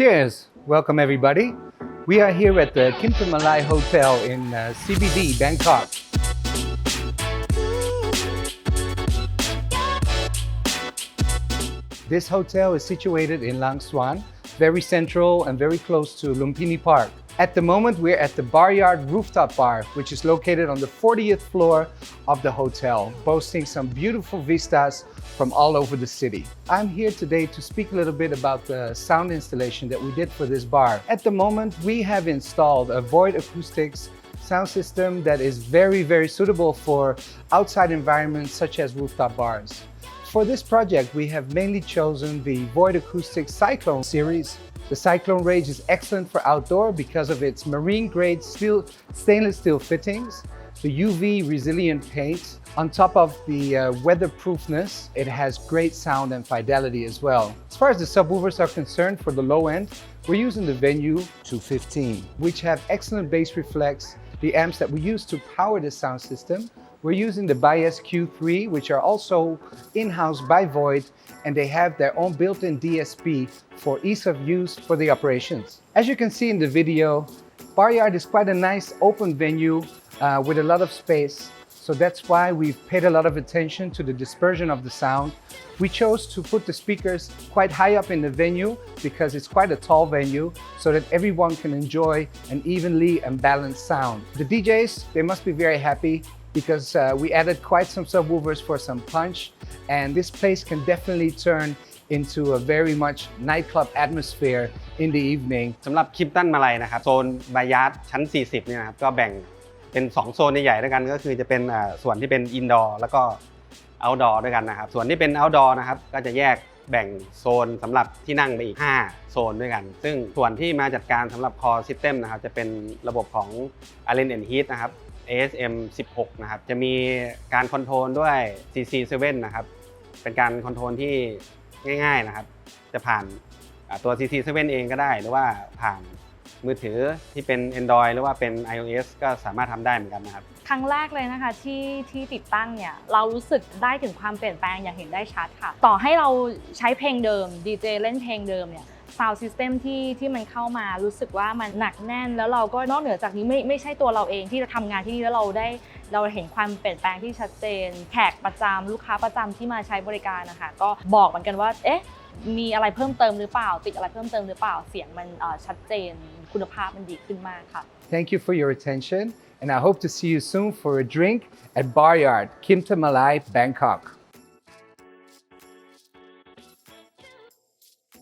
Cheers! Welcome everybody. We are here at the Kim Tam Hotel in uh, CBD, Bangkok. This hotel is situated in Lang Swan, very central and very close to Lumpini Park. At the moment, we're at the Baryard Rooftop Bar, which is located on the 40th floor of the hotel, boasting some beautiful vistas from all over the city. I'm here today to speak a little bit about the sound installation that we did for this bar. At the moment, we have installed a Void Acoustics sound system that is very, very suitable for outside environments such as rooftop bars. For this project, we have mainly chosen the Void Acoustics Cyclone series. The Cyclone range is excellent for outdoor because of its marine grade steel, stainless steel fittings, the UV resilient paint. On top of the uh, weatherproofness, it has great sound and fidelity as well. As far as the subwoofers are concerned, for the low end, we're using the Venue 215, which have excellent bass reflex. The amps that we use to power the sound system we're using the Bias Q3, which are also in-house by Void, and they have their own built-in DSP for ease of use for the operations. As you can see in the video, Baryard is quite a nice open venue uh, with a lot of space. So that's why we've paid a lot of attention to the dispersion of the sound. We chose to put the speakers quite high up in the venue because it's quite a tall venue so that everyone can enjoy an evenly and balanced sound. The DJs, they must be very happy because uh, we added quite some subwoofers for some punch and this place can definitely turn into a very much nightclub atmosphere in the evening สำหรับคลิปตันมาลัยนะครับ โซนบายาร์ดชั้น 40เนี่ยนะครับก็แบ่งเป็น 2 โซนใหญ่ๆด้วยกันก็คือจะเป็นอ่าส่วนที่เป็นอินดอร์แล้วก็เอาดอร์ด้วยกันนะครับ ส่วนที่เป็นเอาดอร์นะครับก็จะแยกแบ่งโซนสำหรับที่นั่งไปอีก 5 โซนด้วยกัน ซึ่งส่วนที่มาจัดการสำหรับ Core System นะครับจะเป็นระบบของ a l l e n and Heat นะครับ ASM 16 นะครับ จะมีการคอนโทรลด้วย CC7 นะครับ เป็นการคอนโทรลที่ง่ายๆนะครับ จะผ่านตัว CC7 เองก็ได้ หรือว่าผ่านมือถือที่เป็น Android หรือว่าเป็น iOS ก็สามารถทำได้เหมือนกันนะครับ ครั้งแรกเลยนะคะที่ที่ติดตั้งเนี่ย เรารู้สึกได้ถึงความเปลี่ยนแปลงอย่างเห็นได้ชัดค่ะ ต่อให้เราใช้เพลงเดิมดีเจเล่นเพลงเดิมเนี่ย ซาวด์ซิสเต็มที่ที่มันเข้ามารู้สึกว่ามันหนักแน่น แล้วเราก็นอกเหนือจากนี้ไม่ไม่ใช่ตัวเราเองที่เราทำงานที่นี่แล้วเราได้เราเห็นความเปลี่ยนแปลงที่ชัดเจน แขกประจำลูกค้าประจำที่มาใช้บริการนะคะก็บอกเหมือนกันว่า เอ๊ะมีอะไรเพิ่มเติมหรือเปล่า ติดอะไรเพิ่มเติมหรือเปล่าเสียงมันชัดเจนคุณภาพมันดีขึ้นมากค่ะ Thank you for your attention and I hope to see you soon for a drink at Baryard, Kim Tam Malai, Bangkok.